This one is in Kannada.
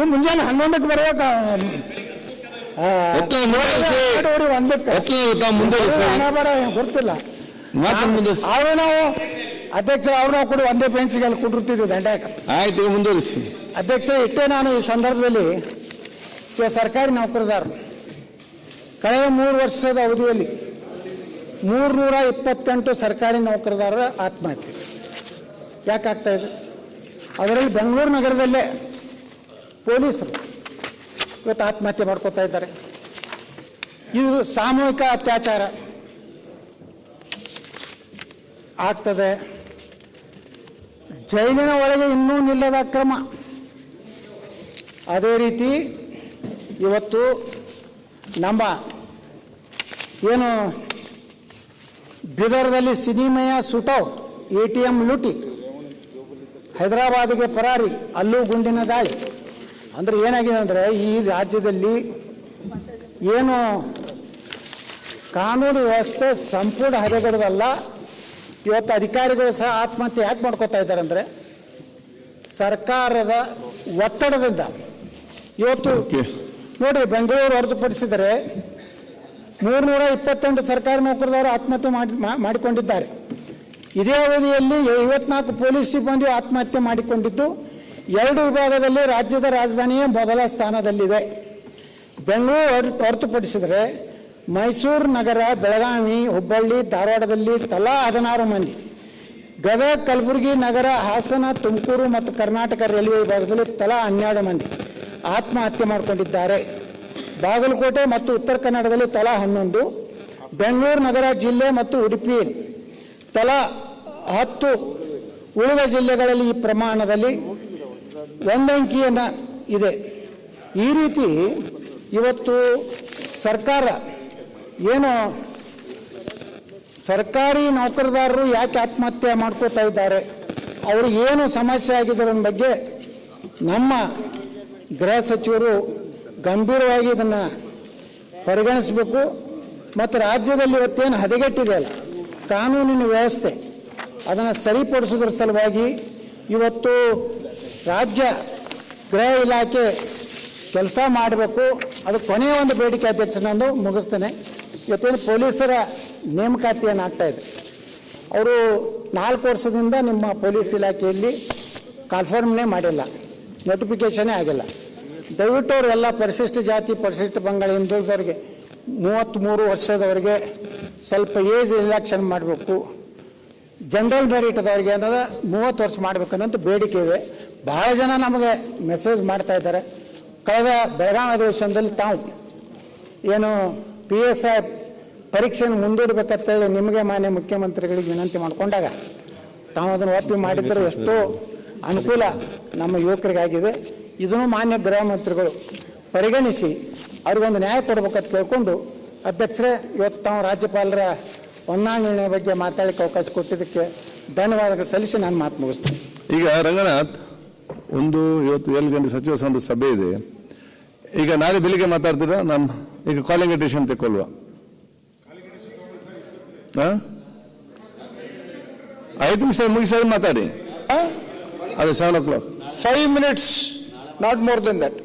ನೀವು ಮುಂಜಾನೆ ಹನ್ನೊಂದಕ್ಕೆ ಬರ್ಬೇಕ ಗೊತ್ತಿಲ್ಲ. ಅವ್ರು ನಾವು ಅಧ್ಯಕ್ಷ ಅವ್ರು ನಾವು ಕೂಡ ಒಂದೇ ಬೆಂಚ್ಗೆ ಅಲ್ಲಿ ಕುಡಿರ್ತಿದ್ವಿ ದಂಡ್ಯಾಕ. ಆಯ್ತು ಮುಂದುವರಿಸಿ ಅಧ್ಯಕ್ಷ ಇಟ್ಟೇ ನಾನು ಈ ಸಂದರ್ಭದಲ್ಲಿ ಸರ್ಕಾರಿ ನೌಕರದಾರ. ಕಳೆದ ಮೂರು ವರ್ಷದ ಅವಧಿಯಲ್ಲಿ ಮೂರ್ನೂರ ಇಪ್ಪತ್ತೆಂಟು ಸರ್ಕಾರಿ ನೌಕರದಾರರ ಆತ್ಮಹತ್ಯೆ. ಯಾಕಾಗ್ತಾ ಇದೆ? ಅದರಲ್ಲಿ ಬೆಂಗಳೂರು ನಗರದಲ್ಲೇ ಪೊಲೀಸರು ಇವತ್ತು ಆತ್ಮಹತ್ಯೆ ಮಾಡ್ಕೋತಾ ಇದ್ದಾರೆ. ಇದು ಸಾಮೂಹಿಕ ಅತ್ಯಾಚಾರ. ಆಗ್ತದೆ. ಜೈಲಿನ ಒಳಗೆ ಇನ್ನೂ ನಿಲ್ಲದ ಕ್ರಮ ಅದೇ ರೀತಿ ಇವತ್ತು ನಮ್ಮ ಏನು ಬಿದರ್ದಲ್ಲಿ ಸಿನಿಮಯ ಸುಟೌಟ್ ಎ ಟಿ ಎಂ ಲೂಟಿ, ಹೈದರಾಬಾದಿಗೆ ಪರಾರಿ, ಅಲ್ಲೂ ಗುಂಡಿನ ದಾಳಿ. ಅಂದ್ರೆ ಏನಾಗಿದೆ ಅಂದರೆ ಈ ರಾಜ್ಯದಲ್ಲಿ ಏನು ಕಾನೂನು ವ್ಯವಸ್ಥೆ ಸಂಪೂರ್ಣ ಹದಗೆಡೋದಲ್ಲ ಇವತ್ತು ಅಧಿಕಾರಿಗಳು ಸಹ ಆತ್ಮಹತ್ಯೆ ಯಾಕೆ ಮಾಡ್ಕೋತಾ ಇದ್ದಾರೆ ಅಂದರೆ ಸರ್ಕಾರದ ಒತ್ತಡದಿಂದ. ಇವತ್ತು ನೋಡ್ರಿ ಬೆಂಗಳೂರು ಹೊರತುಪಡಿಸಿದರೆ ಮೂರ್ನೂರ ಇಪ್ಪತ್ತೆಂಟು ಸರ್ಕಾರಿ ನೌಕರದವರು ಆತ್ಮಹತ್ಯೆ ಮಾಡಿ ಮಾಡಿಕೊಂಡಿದ್ದಾರೆ. ಇದೇ ಅವಧಿಯಲ್ಲಿ ಐವತ್ನಾಲ್ಕು ಪೊಲೀಸ್ ಸಿಬ್ಬಂದಿ ಆತ್ಮಹತ್ಯೆ ಮಾಡಿಕೊಂಡಿದ್ದು. ಎರಡು ವಿಭಾಗದಲ್ಲಿ ರಾಜ್ಯದ ರಾಜಧಾನಿಯೇ ಮೊದಲ ಸ್ಥಾನದಲ್ಲಿದೆ. ಬೆಂಗಳೂರು ಹೊರ- ಹೊರತುಪಡಿಸಿದರೆ ಮೈಸೂರು ನಗರ, ಬೆಳಗಾವಿ, ಹುಬ್ಬಳ್ಳಿ, ಧಾರವಾಡದಲ್ಲಿ ತಲಾ ಹದಿನಾರು ಮಂದಿ. ಗದಗ, ಕಲಬುರಗಿ ನಗರ, ಹಾಸನ, ತುಮಕೂರು ಮತ್ತು ಕರ್ನಾಟಕ ರೈಲ್ವೆ ವಿಭಾಗದಲ್ಲಿ ತಲಾ ಹನ್ನೆರಡು ಮಂದಿ ಆತ್ಮಹತ್ಯೆ ಮಾಡಿಕೊಂಡಿದ್ದಾರೆ. ಬಾಗಲಕೋಟೆ ಮತ್ತು ಉತ್ತರ ಕನ್ನಡದಲ್ಲಿ ತಲಾ ಹನ್ನೊಂದು, ಬೆಂಗಳೂರು ನಗರ ಜಿಲ್ಲೆ ಮತ್ತು ಉಡುಪಿ ತಲಾ ಹತ್ತು. ಉಳಿದ ಜಿಲ್ಲೆಗಳಲ್ಲಿ ಈ ಪ್ರಮಾಣದಲ್ಲಿ ಒಂದಂಕಿಯನ್ನು ಇದೆ. ಈ ರೀತಿ ಇವತ್ತು ಸರ್ಕಾರ ಏನು ಸರ್ಕಾರಿ ನೌಕರದಾರರು ಯಾಕೆ ಆತ್ಮಹತ್ಯೆ ಮಾಡ್ಕೋತಾ ಇದ್ದಾರೆ? ಅವ್ರಿಗೆ ಏನು ಸಮಸ್ಯೆ ಆಗಿದ್ರ ಬಗ್ಗೆ ನಮ್ಮ ಗೃಹ ಸಚಿವರು ಗಂಭೀರವಾಗಿ ಇದನ್ನು ಪರಿಗಣಿಸಬೇಕು. ಮತ್ತು ರಾಜ್ಯದಲ್ಲಿ ಇವತ್ತೇನು ಹದಗೆಟ್ಟಿದೆ ಅಲ್ಲ, ಕಾನೂನಿನ ವ್ಯವಸ್ಥೆ ಅದನ್ನು ಸರಿಪಡಿಸೋದ್ರ ಸಲುವಾಗಿ ಇವತ್ತು ರಾಜ್ಯ ಗೃಹ ಇಲಾಖೆ ಕೆಲಸ ಮಾಡಬೇಕು. ಅದು ಕೊನೆಯ ಒಂದು ಬೇಡಿಕೆ ಅಧ್ಯಕ್ಷನಂದು ಮುಗಿಸ್ತೇನೆ. ಯಾಕೆಂದರೆ ಪೊಲೀಸರ ನೇಮಕಾತಿ ಏನಾಗ್ತಾ ಇದೆ. ಅವರು ನಾಲ್ಕು ವರ್ಷದಿಂದ ನಿಮ್ಮ ಪೊಲೀಸ್ ಇಲಾಖೆಯಲ್ಲಿ ಕನ್ಫರ್ಮ್ನೇ ಮಾಡಿಲ್ಲ. ನೋಟಿಫಿಕೇಷನೇ ಆಗಿಲ್ಲ. ದಯವಿಟ್ಟು ಅವರೆಲ್ಲ ಪರಿಶಿಷ್ಟ ಜಾತಿ, ಪರಿಶಿಷ್ಟ ಬಂಗಾಳ ಹಿಂದುಳಿದವ್ರಿಗೆ ಮೂವತ್ತ್ಮೂರು ವರ್ಷದವರೆಗೆ ಸ್ವಲ್ಪ ಏಜ್ ರಿಲ್ಯಾಕ್ಷನ್ ಮಾಡಬೇಕು. ಜನರಲ್ ಮೆರಿಟ್ದವ್ರಿಗೆ ಅನ್ನೋದು ಮೂವತ್ತು ವರ್ಷ ಮಾಡಬೇಕು ಬೇಡಿಕೆ ಇದೆ. ಬಹಳ ಜನ ನಮಗೆ ಮೆಸೇಜ್ ಮಾಡ್ತಾ ಇದ್ದಾರೆ. ಕಳೆದ ಬೆಳಗಾವಿ ಅಧಿವೇಶನದಲ್ಲಿ ತಾವು ಏನು ಪಿ ಎಸ್ ಐ ಪರೀಕ್ಷೆಯನ್ನು ಮುಂದೂಡಬೇಕಂತೇಳಿ ನಿಮಗೆ ಮಾನ್ಯ ಮುಖ್ಯಮಂತ್ರಿಗಳಿಗೆ ವಿನಂತಿ ಮಾಡಿಕೊಂಡಾಗ ತಾವು ಅದನ್ನು ಒಪ್ಪಿ ಮಾಡಿದ್ರೆ ಎಷ್ಟೋ ಅನುಕೂಲ ನಮ್ಮ ಯುವಕರಿಗಾಗಿದೆ. ಇದನ್ನು ಮಾನ್ಯ ಗೃಹ ಮಂತ್ರಿಗಳು ಪರಿಗಣಿಸಿ ಅವ್ರಿಗೊಂದು ನ್ಯಾಯ ಕೊಡ್ಬೇಕಂತ ಕೇಳ್ಕೊಂಡು ಅಧ್ಯಕ್ಷರೇ, ಇವತ್ತು ತಾವು ರಾಜ್ಯಪಾಲರ ಹೊಂದಾಣಿಕೆ ಬಗ್ಗೆ ಮಾತಾಡಲಿಕ್ಕೆ ಅವಕಾಶ ಕೊಟ್ಟಿದ್ದಕ್ಕೆ ಧನ್ಯವಾದಗಳು ಸಲ್ಲಿಸಿ ನಾನು ಮಾತು ಮುಗಿಸ್ತೇನೆ. ಈಗ ರಂಗನಾಥ್ ಒಂದು ಇವತ್ತು ಏಳು ಗಂಟೆ ಸಚಿವ ಸಂಪುಟ ಸಭೆ ಇದೆ. ಈಗ ನಾಳೆ ಬೆಳಿಗ್ಗೆ ಮಾತಾಡ್ತೀರಾ? ನಮ್ಮ ಈಗ ಕಾಲಿಂಗ್ ಅಟೇಷನ್ ತೆಕ್ಕೊಲ್ವಾ? ಐದು ನಿಮಿಷ ಮುಗಿಸಿ ಮಾತಾಡಿ. ಅದೇ seven o'clock five minutes not more then that.